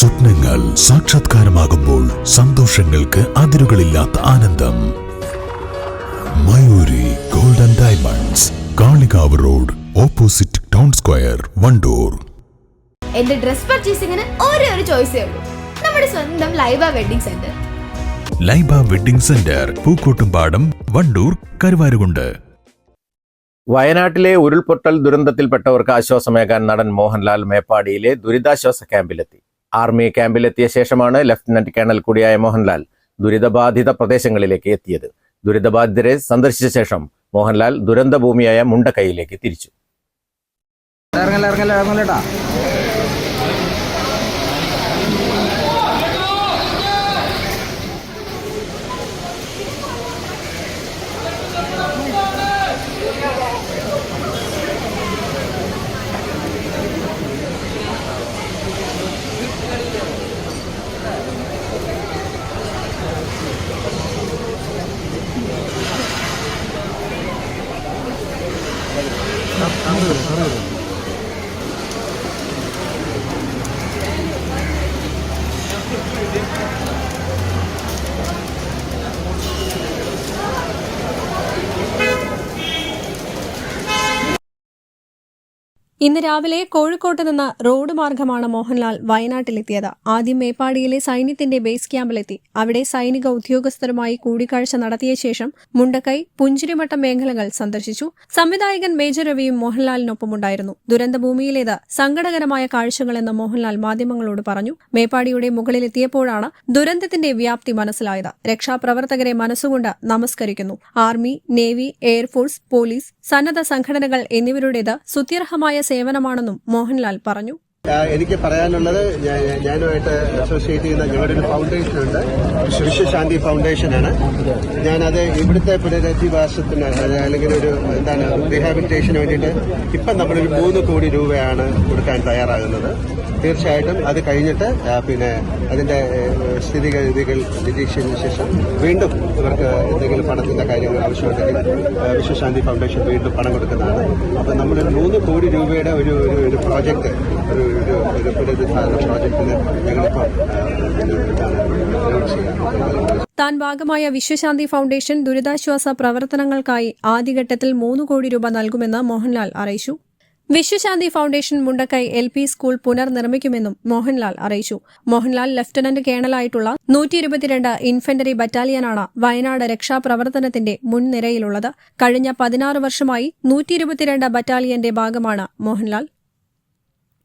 സ്വപ്നങ്ങൾ സാക്ഷാത്കാരമാകുമ്പോൾ സന്തോഷങ്ങൾക്ക് അതിരുകളില്ലാത്ത ആനന്ദം. Mayuri golden diamonds Kalikavu road opposite town square Wandoor. എന്റെ ഡ്രസ് പർച്ചേസിംഗിന് ഒരേ ഒരു ചോയ്സേ ഉള്ളൂ. നമ്മുടെ സ്വന്തം Laiba wedding centre. Laiba wedding centre Pookkottumpadam Wandoor Karuvarakundu. വയനാട്ടിലെ ഉരുൾപൊട്ടൽ ദുരന്തത്തിൽപ്പെട്ടവർക്ക് ആശ്വാസമേകാൻ നടൻ മോഹൻലാൽ മേപ്പാടിയിലെ ദുരിതാശ്വാസ ക്യാമ്പിലെത്തി. ആർമി ക്യാമ്പിലെത്തിയ ശേഷമാണ് ലഫ്റ്റനന്റ് കേണൽ കൂടിയായ മോഹൻലാൽ ദുരിതബാധിത പ്രദേശങ്ങളിലേക്ക് എത്തിയത്. ദുരിതബാധിതരെ സന്ദർശിച്ച ശേഷം മോഹൻലാൽ ദുരന്തഭൂമിയായ മുണ്ടക്കൈയിലേക്ക് തിരിച്ചു. 살아야 돼. ഇന്ന് രാവിലെ കോഴിക്കോട്ട് നിന്ന് റോഡ് മാർഗമാണ് മോഹൻലാൽ വയനാട്ടിലെത്തിയത്. ആദ്യം മേപ്പാടിയിലെ സൈന്യത്തിന്റെ ബേസ് ക്യാമ്പിലെത്തി. അവിടെ സൈനിക ഉദ്യോഗസ്ഥരുമായി കൂടിക്കാഴ്ച നടത്തിയ ശേഷം മുണ്ടക്കൈ പുഞ്ചിരിമട്ടം മേഖലകൾ സന്ദർശിച്ചു. സംവിധായകൻ മേജർ രവിയും മോഹൻലാലിനൊപ്പമുണ്ടായിരുന്നു. ദുരന്തഭൂമിയിലേത് സങ്കടകരമായ കാഴ്ചകളെന്ന് മോഹൻലാൽ മാധ്യമങ്ങളോട് പറഞ്ഞു. മേപ്പാടിയുടെ മുകളിലെത്തിയപ്പോഴാണ് ദുരന്തത്തിന്റെ വ്യാപ്തി മനസ്സിലായത്. രക്ഷാപ്രവർത്തകരെ മനസ്സുകൊണ്ട് നമസ്കരിക്കുന്നു. ആർമി നേവി എയർഫോഴ്സ് പോലീസ് സന്നദ്ധ സംഘടനകൾ എന്നിവരുടേത് സുത്യർഹമായ സേവനമാണെന്നും മോഹൻലാൽ പറഞ്ഞു എനിക്ക് പറയാനുള്ളത് ഞാനുമായിട്ട് അസോസിയേറ്റ് ചെയ്യുന്ന ഞങ്ങളുടെ ഒരു ഫൗണ്ടേഷൻ ഉണ്ട് വിശ്വശാന്തി ഫൗണ്ടേഷനാണ് ഞാനത് ഇവിടുത്തെ പുനരധിവാസത്തിന് അല്ലെങ്കിൽ ഒരു എന്താണ് റീഹാബിലിറ്റേഷന് വേണ്ടിയിട്ട് ഇപ്പം നമ്മളൊരു മൂന്ന് കോടി രൂപയാണ് കൊടുക്കാൻ തയ്യാറാകുന്നത്. തീർച്ചയായിട്ടും അത് കഴിഞ്ഞിട്ട് പിന്നെ അതിന്റെ സ്ഥിതിഗതികൾ നിരീക്ഷിച്ചതിന് ശേഷം വീണ്ടും ഇവർക്ക് എന്തെങ്കിലും പണത്തിന്റെ കാര്യങ്ങൾ ആവശ്യമുണ്ടെങ്കിൽ വിശ്വശാന്തി ഫൗണ്ടേഷൻ വീണ്ടും പണം കൊടുക്കുന്നതാണ്. അപ്പം നമ്മളൊരു മൂന്ന് കോടി രൂപയുടെ ഒരു ഒരു പ്രോജക്റ്റ് ഒരു ഒരു ഒരു താൻ ഭാഗമായ വിശ്വശാന്തി ഫൗണ്ടേഷൻ ദുരിതാശ്വാസ പ്രവർത്തനങ്ങൾക്കായി ആദ്യഘട്ടത്തിൽ മൂന്ന് കോടി രൂപ നൽകുമെന്ന് മോഹൻലാൽ അറിയിച്ചു. Vishwashanti foundation Mundakkai L P school പുനർനിർമ്മിക്കുമെന്നും Mohanlal അറിയിച്ചു. മോഹൻലാൽ ലഫ്റ്റനന്റ് കേണലായിട്ടുള്ള നൂറ്റി ഇരുപത്തിരണ്ട് ഇൻഫൻട്രി ബറ്റാലിയനാണ് വയനാട് രക്ഷാപ്രവർത്തനത്തിന്റെ മുൻനിരയിലുള്ളത്. കഴിഞ്ഞ പതിനാറ് വർഷമായി നൂറ്റി ഇരുപത്തിരണ്ട് ബറ്റാലിയന്റെ ഭാഗമാണ് മോഹൻലാൽ.